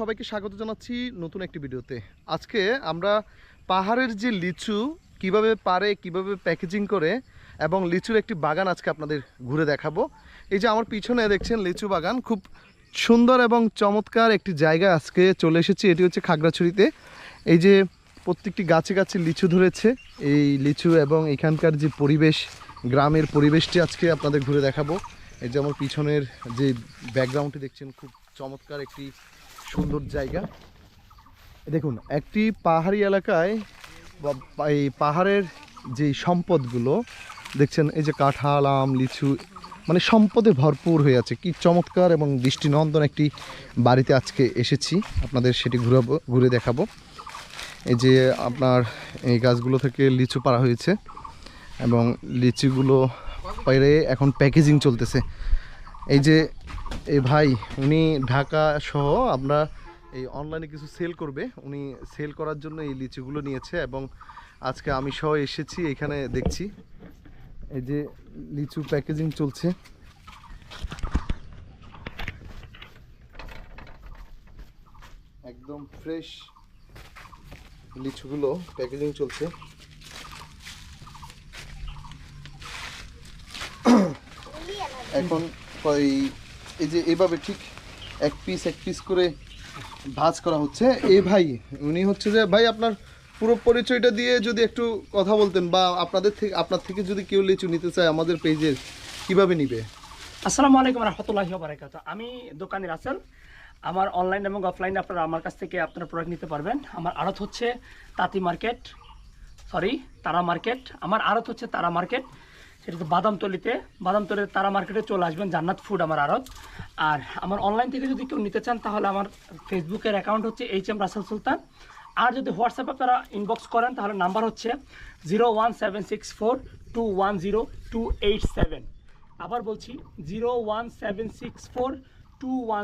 সবাইকে স্বাগত জানাচ্ছি নতুন একটি ভিডিওতে। আজকে আমরা পাহাড়ের যে লিচু, কীভাবে পারে, কীভাবে প্যাকেজিং করে এবং লিচুর একটি বাগান আজকে আপনাদের ঘুরে দেখাবো। এই যে আমার পিছনে দেখছেন লিচু বাগান, খুব সুন্দর এবং চমৎকার একটি জায়গা আজকে চলে এসেছি। এটি হচ্ছে খাগড়াছড়িতে। এই যে প্রত্যেকটি গাছে গাছে লিচু ধরেছে। এই লিচু এবং এখানকার যে পরিবেশ, গ্রামের পরিবেশটি আজকে আপনাদের ঘুরে দেখাবো। এই যে আমার পিছনের যে ব্যাকগ্রাউন্ডটি দেখছেন, খুব চমৎকার একটি সুন্দর জায়গা। দেখুন, একটি পাহাড়ি এলাকায় এই পাহাড়ের যে সম্পদগুলো, দেখছেন এই যে কাঁঠাল, আম, লিচু মানে সম্পদে ভরপুর হয়ে আছে। কি চমৎকার এবং দৃষ্টিনন্দন একটি বাড়িতে আজকে এসেছি। আপনাদের সেটি ঘুরাবো, ঘুরে দেখাবো। এই যে আপনার এই গাছগুলো থেকে লিচু পাড়া হয়েছে এবং লিচুগুলো পেরে এখন প্যাকেজিং চলতেছে। এই যে, এই ভাই, উনি ঢাকা সহ আমরা এই অনলাইনে কিছু সেল করবে। উনি সেল করার জন্য এই লিচুগুলো নিয়েছে এবং আজকে আমি সহ এসেছি, এখানে দেখছি। এই যে লিচু প্যাকেজিং চলছে। একদম ফ্রেশ লিচুগুলো প্যাকেজিং চলছে। এখন ওই এই যে এভাবে ঠিক এক পিস এক পিস করে ভাজ করা হচ্ছে। এই ভাই, উনি হচ্ছে যে, ভাই আপনার পুরো পরিচয়টা দিয়ে যদি একটু কথা বলতেন বা আপনাদের থেকে, আপনার থেকে যদি কেউ লিচু নিতে চায় আমাদের পেজের কীভাবে নিবে? আসসালামু আলাইকুম রহমতুল্লাহি বারাকাত। আমি দোকানের আছেন আমার অনলাইন এবং অফলাইনে আপনারা আমার কাছ থেকে আপনারা প্রোডাক্ট নিতে পারবেন। আমার আড়ত হচ্ছে তাঁতি মার্কেট সরি তারা মার্কেট আমার আড়ত হচ্ছে তারা মার্কেট সেটা হচ্ছে বাদামতলিতে বাদামতলিতে তারা মার্কেটে চলে আসবেন, জান্নাত ফুড আমার আড়ত আর আমার অনলাইন থেকে যদি কেউ নিতে চান, তাহলে আমার ফেসবুকের অ্যাকাউন্ট হচ্ছে এইচ এম রাসেল সুলতান আর যদি হোয়াটসঅ্যাপে আপনারা ইনবক্স করেন, তাহলে নাম্বার হচ্ছে zero one seven six four two one zero two eight seven আবার বলছি zero one seven six four two one